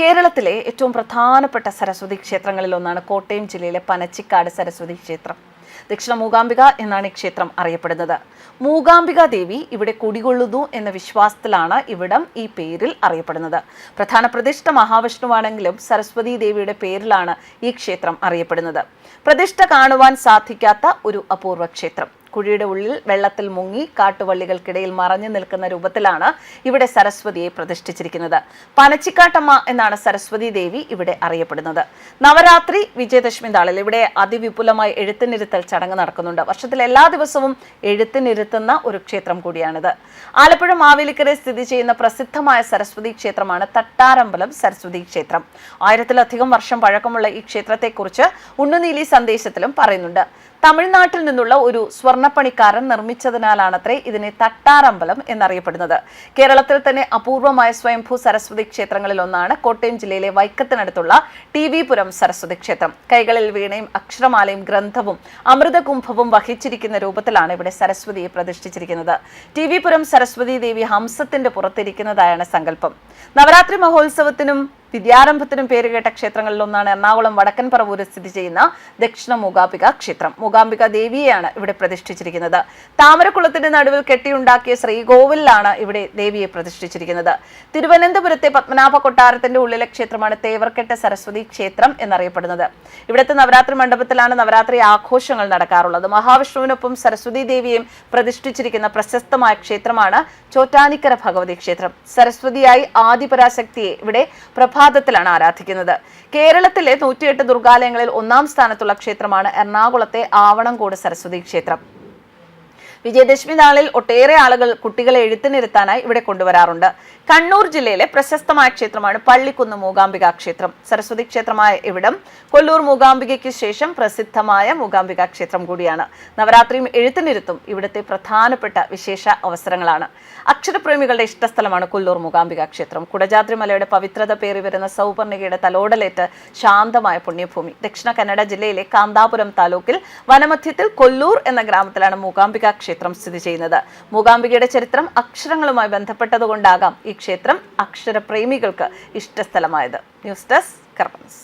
കേരളത്തിലെ ഏറ്റവും പ്രധാനപ്പെട്ട സരസ്വതി ക്ഷേത്രങ്ങളിൽ ഒന്നാണ് കോട്ടയം ജില്ലയിലെ പനച്ചിക്കാട് സരസ്വതി ക്ഷേത്രം. ദക്ഷിണ മൂകാംബിക എന്നാണ് ഈ ക്ഷേത്രം അറിയപ്പെടുന്നത്. മൂകാംബിക ദേവി ഇവിടെ കുടികൊള്ളുന്നു എന്ന വിശ്വാസത്തിലാണ് ഇവിടം ഈ പേരിൽ അറിയപ്പെടുന്നത്. പ്രധാന പ്രതിഷ്ഠ മഹാവിഷ്ണുവാണെങ്കിലും സരസ്വതി ദേവിയുടെ പേരിലാണ് ഈ ക്ഷേത്രം അറിയപ്പെടുന്നത്. പ്രതിഷ്ഠ കാണുവാൻ സാധിക്കാത്ത ഒരു അപൂർവ ക്ഷേത്രം. കുഴിയുടെ ഉള്ളിൽ വെള്ളത്തിൽ മുങ്ങി കാട്ടുവള്ളികൾക്കിടയിൽ മറഞ്ഞു നിൽക്കുന്ന രൂപത്തിലാണ് ഇവിടെ സരസ്വതിയെ പ്രതിഷ്ഠിച്ചിരിക്കുന്നത്. പനച്ചിക്കാട്ടമ്മ എന്നാണ് സരസ്വതി ദേവി ഇവിടെ അറിയപ്പെടുന്നത്. നവരാത്രി വിജയദശമി നാളിൽ ഇവിടെ അതിവിപുലമായി എഴുത്തിനിരുത്തൽ ചടങ്ങ് നടക്കുന്നുണ്ട്. വർഷത്തിൽ എല്ലാ ദിവസവും എഴുത്തിനിരുത്തുന്ന ഒരു ക്ഷേത്രം കൂടിയാണിത്. ആലപ്പുഴ മാവേലിക്കരെ സ്ഥിതി ചെയ്യുന്ന പ്രസിദ്ധമായ സരസ്വതി ക്ഷേത്രമാണ് തട്ടാരമ്പലം സരസ്വതി ക്ഷേത്രം. ആയിരത്തിലധികം വർഷം പഴക്കമുള്ള ഈ ക്ഷേത്രത്തെക്കുറിച്ച് ഉണ്ണുനീലി സന്ദേശത്തിലും പറയുന്നുണ്ട്. തമിഴ്നാട്ടിൽ നിന്നുള്ള ഒരു സ്വർണപ്പണിക്കാരൻ നിർമ്മിച്ചതിനാലാണത്രേ ഇതിനെ തട്ടാറമ്പലം എന്നറിയപ്പെടുന്നത്. കേരളത്തിൽ തന്നെ അപൂർവമായ സ്വയംഭൂ സരസ്വതി ക്ഷേത്രങ്ങളിൽ ഒന്നാണ് കോട്ടയം ജില്ലയിലെ വൈക്കത്തിനടുത്തുള്ള ടി വി പുരം സരസ്വതി ക്ഷേത്രം. കൈകളിൽ വീണയും അക്ഷരമാലയും ഗ്രന്ഥവും അമൃതകുംഭവും വഹിച്ചിരിക്കുന്ന രൂപത്തിലാണ് ഇവിടെ സരസ്വതിയെ പ്രതിഷ്ഠിച്ചിരിക്കുന്നത്. ടി വി പുരം സരസ്വതി ദേവി ഹംസത്തിന്റെ പുറത്തിരിക്കുന്നതായാണ് സങ്കല്പം. നവരാത്രി മഹോത്സവത്തിനും വിദ്യാരംഭത്തിനും പേരുകേട്ട ക്ഷേത്രങ്ങളിലൊന്നാണ് എറണാകുളം വടക്കൻ പറവൂര് സ്ഥിതി ചെയ്യുന്ന ദക്ഷിണ മൂകാംബിക ക്ഷേത്രം. മൂകാംബിക ദേവിയെയാണ് ഇവിടെ പ്രതിഷ്ഠിച്ചിരിക്കുന്നത്. താമരക്കുളത്തിന്റെ നടുവിൽ കെട്ടിയുണ്ടാക്കിയ ശ്രീകോവിലാണ് ഇവിടെ ദേവിയെ പ്രതിഷ്ഠിച്ചിരിക്കുന്നത്. തിരുവനന്തപുരത്തെ പത്മനാഭ കൊട്ടാരത്തിന്റെ ഉള്ളിലെ ക്ഷേത്രമാണ് തേവർക്കെട്ട സരസ്വതി ക്ഷേത്രം എന്നറിയപ്പെടുന്നത്. ഇവിടുത്തെ നവരാത്രി മണ്ഡപത്തിലാണ് നവരാത്രി ആഘോഷങ്ങൾ നടക്കാറുള്ളത്. മഹാവിഷ്ണുവിനൊപ്പം സരസ്വതി ദേവിയെയും പ്രതിഷ്ഠിച്ചിരിക്കുന്ന പ്രശസ്തമായ ക്ഷേത്രമാണ് ചോറ്റാനിക്കര ഭഗവതി ക്ഷേത്രം. സരസ്വതിയായി ആദിപരാശക്തിയെ ഇവിടെ പ്രഭാതത്തിലാണ് ആരാധിക്കുന്നത്. കേരളത്തിലെ നൂറ്റിയെട്ട് ദുർഗാലയങ്ങളിൽ ഒന്നാം സ്ഥാനത്തുള്ള ക്ഷേത്രമാണ് എറണാകുളത്തെ ആവണംകോട് സരസ്വതി ക്ഷേത്രം. വിജയദശമി നാളിൽ ഒട്ടേറെ ആളുകൾ കുട്ടികളെ എഴുത്തിനിരുത്താനായി ഇവിടെ കൊണ്ടുവരാറുണ്ട്. കണ്ണൂർ ജില്ലയിലെ പ്രശസ്തമായ ക്ഷേത്രമാണ് പള്ളിക്കുന്ന് മൂകാംബിക ക്ഷേത്രം. സരസ്വതി ക്ഷേത്രമായ ഇവിടം കൊല്ലൂർ മൂകാംബികയ്ക്ക് ശേഷം പ്രസിദ്ധമായ മൂകാംബിക ക്ഷേത്രം കൂടിയാണ്. നവരാത്രിയും എഴുത്തിനിരുത്തും ഇവിടുത്തെ പ്രധാനപ്പെട്ട വിശേഷ അവസരങ്ങളാണ്. അക്ഷരപ്രേമികളുടെ ഇഷ്ടസ്ഥലമാണ് കൊല്ലൂർ മൂകാംബിക ക്ഷേത്രം. കുടജാദ്രി മലയുടെ പവിത്രത പേറി വരുന്ന സൗപർണികയുടെ തലോടലേറ്റ് ശാന്തമായ പുണ്യഭൂമി. ദക്ഷിണ കന്നഡ ജില്ലയിലെ കാന്താപുരം താലൂക്കിൽ വനമധ്യത്തിൽ കൊല്ലൂർ എന്ന ഗ്രാമത്തിലാണ് മൂകാംബിക ക്ഷേത്രം സ്ഥിതി ചെയ്യുന്നത്. മൂകാംബികയുടെ ചരിത്രം അക്ഷരങ്ങളുമായി ബന്ധപ്പെട്ടതുകൊണ്ടാകാം ഈ ക്ഷേത്രം അക്ഷരപ്രേമികൾക്ക് ഇഷ്ടസ്ഥലമായത്. News desk കർമ്മൻസ്